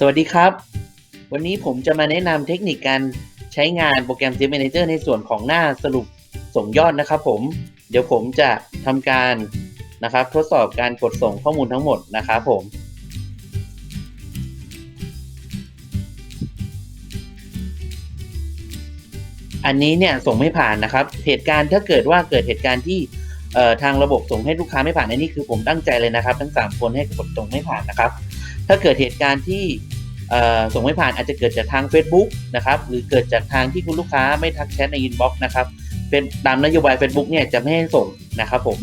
สวัสดีครับ วันนี้ผมจะมาแนะนำเทคนิคการใช้งานโปรแกรม Sales Manager ในส่วนของหน้าสรุปส่งยอดนะครับผม เดี๋ยวผมจะทำการนะครับ ทดสอบการกดส่งข้อมูลทั้งหมดนะครับผมอันนี้เนี่ยส่งไม่ผ่านนะครับ เหตุการณ์ถ้าเกิดว่าเกิดเหตุการณ์ที่เอ่อทางระบบส่งให้ลูกค้าไม่ผ่านอันนี้คือผมตั้งใจเลยนะครับ ทั้ง 3 คนให้กดส่งไม่ผ่านนะครับ ถ้าเกิดเหตุการณ์ที่ส่งไม่ผ่านอาจจะเกิดจากทาง Facebook นะครับหรือเกิดจากทางที่คุณลูกค้าไม่ทักแชทในอินบ็อกซ์นะครับเป็นตามนโยบาย Facebook เนี่ยจะไม่ให้ส่งนะครับผม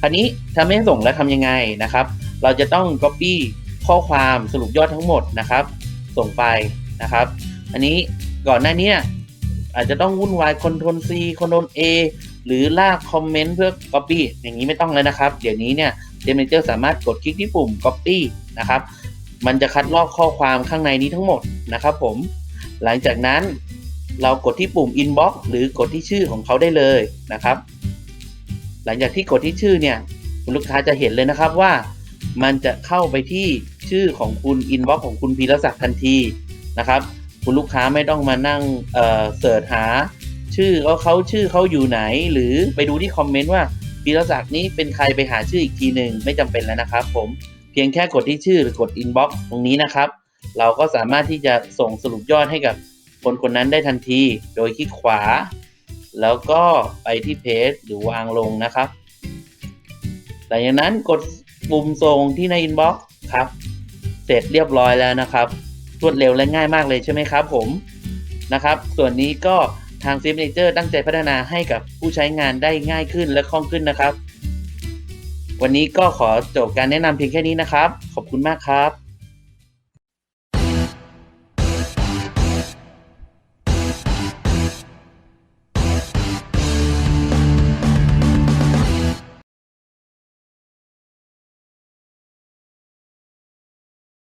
คราวนี้ถ้าไม่ให้ส่งแล้วทำยังไงนะครับ เราจะต้อง Copy ข้อความสรุปยอดทั้งหมดนะครับ ส่งไปนะครับ อันนี้ก่อนหน้านี้อาจจะต้องวุ่นวาย Ctrl C Ctrl A หรือลากคอมเมนต์เพื่อ Copy อย่างนี้ไม่ต้องเลยนะครับ เดี๋ยวนี้เนี่ย d e m a n a g e r สามารถกดคลิกที่ปุ่ม Copy นะครับ มันจะคัดลอกข้อความข้างในนี้ทั้งหมดนะครับผม หลังจากนั้นเรากดที่ปุ่ม Inbox หรือกดที่ชื่อของเขาได้เลยนะครับ หลังจากที่กดที่ชื่อเนี่ยคุณลูกค้าจะเห็นเลยนะครับว่า มันจะเข้าไปที่ชื่อของคุณ Inbox ของคุณพีรศักดิ์ทันทีนะครับ คุณลูกค้าไม่ต้องมานั่งเเสิร์ชหา ชื่อเขาเขาชื่อเขาอยู่ไหน หรือไปดูที่คอมเมนต์ว่าพีรศักดิ์นี้เป็นใครไปหาชื่ออีกทีหนึ่งไม่จำเป็นแล้วนะครับ ผม พียงแค่กดที่ชื่อหรือกด inbox ตรงนี้นะครับ เราก็สามารถที่จะส่งสรุปยอดให้กับคนคนนั้นได้ทันที โดยคลิกขวา แล้วก็ไปที่เพจหรือวางลงนะครับหลังจากนั้นกดปุ่มส่งที่ใน inbox ครับ เสร็จเรียบร้อยแล้วนะครับ รวดเร็วและง่ายมากเลยใช่ไหมครับผมนะครับ ส่วนนี้ก็ทาง s ิ m a g e r ตั้งใจพัฒนาให้กับผู้ใช้งานได้ง่ายขึ้นและคล่องขึ้นนะครับ วันนี้ก็ขอจบการแนะนำเพียงแค่นี้นะครับ ขอบคุณมากครับ